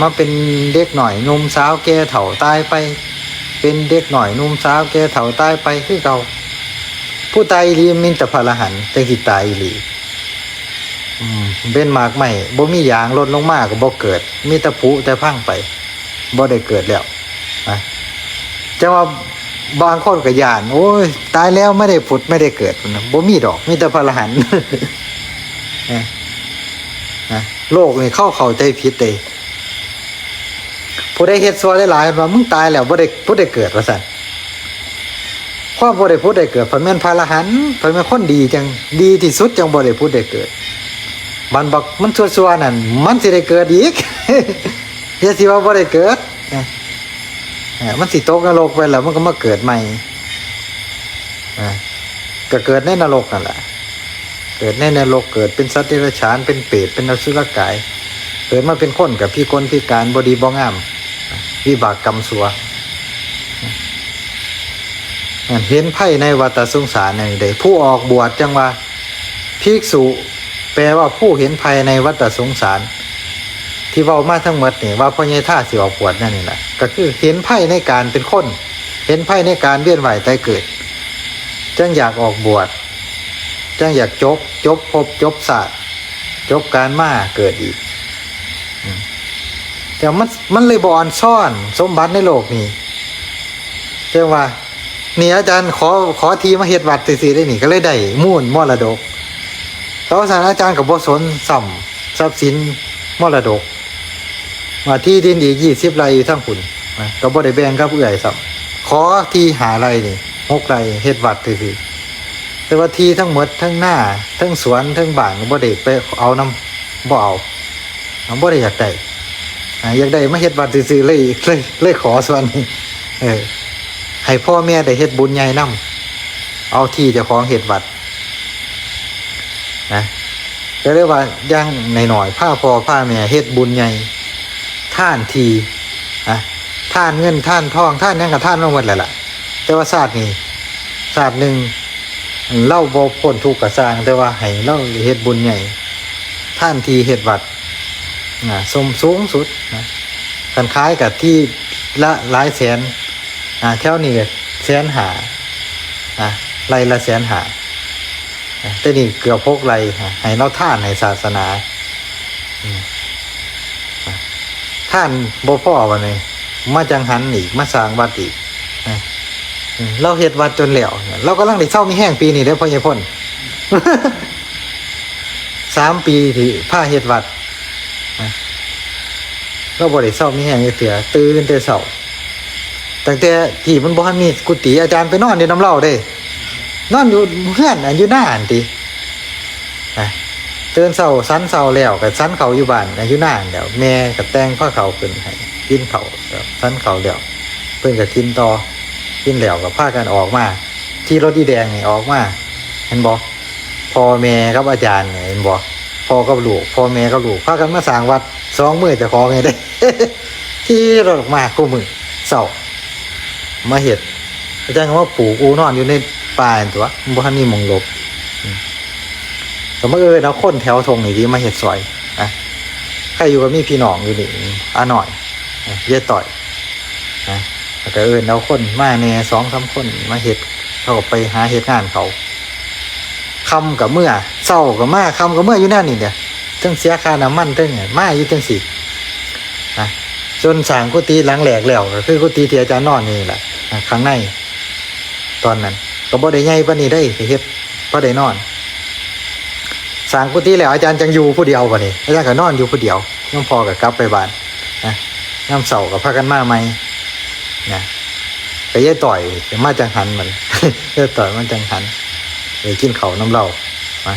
มาเป็นเด็กหน่อยนุ่มสาวแก่เฒ่าตายไป เป็นเด็กหน่อยนุ่มสาวแก่เฒ่าตายไปคือเก่าผู้ตายอีหลีมินแต่พระหันต์แต่สิตายอีหลีเป็นมากใหม่บ่มียางลดลงมาก็บ่เกิด มีต่ผุแต่พังไปบ่ได้เกิดแล้วนะจะว่าบางคนก็ยาน โอ้ย ตายแล้วไม่ได้ผุดไม่ได้เกิดนะบ่มีดอก มีแต่พระรหันต์นะนะโลกนี่เข้าเข้าใจผิดเลย ผู้ใดเฮ็ดซัวได้หลายว่ามึงตายแล้วบ่ได้บ่ได้เกิดว่าซั่นความบ่ได้พูดได้เกิดเพิ่นแม่นพระอรหันต์เพิ่นเป็นคนดีจังดีที่สุดจังบ่ได้พูดได้เกิดมันบอกมันซัวๆนั่นมันสิได้เกิดอีกอย่าสิว่าบ่ได้เกิดนะเออมันสิตกนรกไปแล้วมันก็มาเกิดใหม่ก็เกิดในนรกนั่นแหละเกิดในนรกเกิดเป็นสัตว์เดรัจฉานเป็นเปรตเป็นอสุรกาย เกิดมาเป็นคนกับพี่คนพิการบดีบ่งาม วิบากกรรมสัวเห็นไพ่ในวัฏสงสารในใดผู้ออกบวชจังว่าภิกษุ แปลว่าผู้เห็นภัยในวัฏสงสาร ที่เว้ามาทั้งหมดนี่ว่าพ่อใหญ่ท่าสิออกบวชนั่นนี่แหละก็คือเห็นไพ่ในการเป็นคน เห็นไพ่ในการเวียนว่ายตายเกิดจังอยากออกบวชจังอยากจบจบภพจบศาสตร์จบการมาเกิดอีก แต่มันมันเลยบอนซ่อนสมบัติในโลกนี่เรียกว่านี่อาจารย์ขอขอทีมาเฮ็ดวัดสิได้นี่ก็เลยได้มูลมรดกเขาสารอาจารย์กับบสนสัมทรัพย์สินมรดก มาที่ดินอีกยี่สิบไร่ทั้งคุณนะก็บ่ได้แบ่งกับเอื่อยสัมขอที่หาไรนี่หกไรเฮ็ดวัดสิแต่ว่าที่ทั้งหมดทั้งหน้า ทั้งสวนทั้งบ้านก็บ่ได้ไปเอาน้ำบ่เอาเอาบ่ได้อยากได้ อยากได้มาเฮ็ดวัดซื่อเลยเลยเลยขอส่วนนี้เออให้พ่อแม่ได้เฮ็ดบุญใหญ่นํเอาที่จ้าของเฮ็ดวัดนะก็เรียกว่าย่างในหน่อยๆผ้าพ่อผ้าแม่เฮ็ดบุญใหญ่ท่านทีอะท่านเงินท่านทองท่านหยังกับท่านลงหมดแหละล่ะ แต่ว่าศาสตร์นี่ศาสตร์หนึ่งเล่าบ่พ้นทุกข์กระสร้าง แต่ว่าให้เล่าเฮ็ดบุญใหญ่ ท่านทีเฮ็ดวัด นะสมสูงสุดนะกันคล้ายกับที่ละหลายแสนอ่าแถวนี้แสนหาอ่าไรละแสนหาแต่นี่เกือบพกไรอะให้เราท่านในศาสนาท่านบ่พ่อวันนี้มาจังหันอีกมาสร้างวัดอีกเราเฮ็ดวัดจนแล้วเรากำลังได้เศร้ามีแห้งปีนี้เด้อพ่อใหญ่พ่นสามปีที่ผ้าเฮ็ดวัด เราบ่ได้เศร้ามีแห้งเถื่อตื่นแต่เศร้าตั้งแต่ที่มันบ่ทันมีกุฏิอาจารย์ไปนอนอยู่น้ำเล่าเด้ นอนอยู่เพื่อนอันอยู่หน้าอันติอะเตือนเสาสันเสาแล้วกับสันเขาอยู่บ้านอยู่หน้าเดี๋ยวแม่กับแตงพ่อเขาขึ้นให้กินเขาแล้วสันเขาแล้วเพิ่อนก็กินต่อกินแล้วกับพากันออกมา ที่รถอีแดงนี่ออกมา เห็นบ่พ่อแม่กับอาจารย์เห็นบ่ พ่อกับลูกพ่อแม่กับลูกพากันมาสร้างวัดสองมือจะของไงได้ที่รถออกมากูมือเสามาเห็ดอาจารย์ก็ว่าปลูกอูนอนอยู่ในป่านตัวมันบ่ทันมีหมองหลบอืมแต่เมื่อเออเราคนแถวทงนี่ที่มาเห็ดซอยอะใครอยู่กับมีพี่น้องอยู่นี่อาหน่อยเยอะต่อยนะแล้วก็เออเราคนมาแน่สองสามคนมาเห็ดเขาก็ไปหาเห็ดงานเขาคำกับเมื่อ เศร้ากับมาคำกับเมื่ออยู่นั่นนี่เนี่ยทั้งเสียค่าน้ำมันทั้งเนี่ยมาอยู่ทั้งสี่นะจนสร้างกุฏิหลังแหลกแล้วก็คือกุฏิที่อาจารย์นอนนี่แหละอ่าข้างใน ตอนนั้น ก็บ่ได้ใหญ่ปานนี้ได้เฮ็ดบ่ได้นอนสร้างกุฏิแล้วอาจารย์จังอยู่ผู้เดียวบ่นี่อาจารย์ก็นอนอยู่ผู้เดียวน้องพอก็กลับไปบ้านนะน้ำเสาก็พากันมาใหม่นะไปย่ายต่อยมาจังหันมันย่ายต่อยมันจังหันไปกินเขาวน้ำเหล้ามา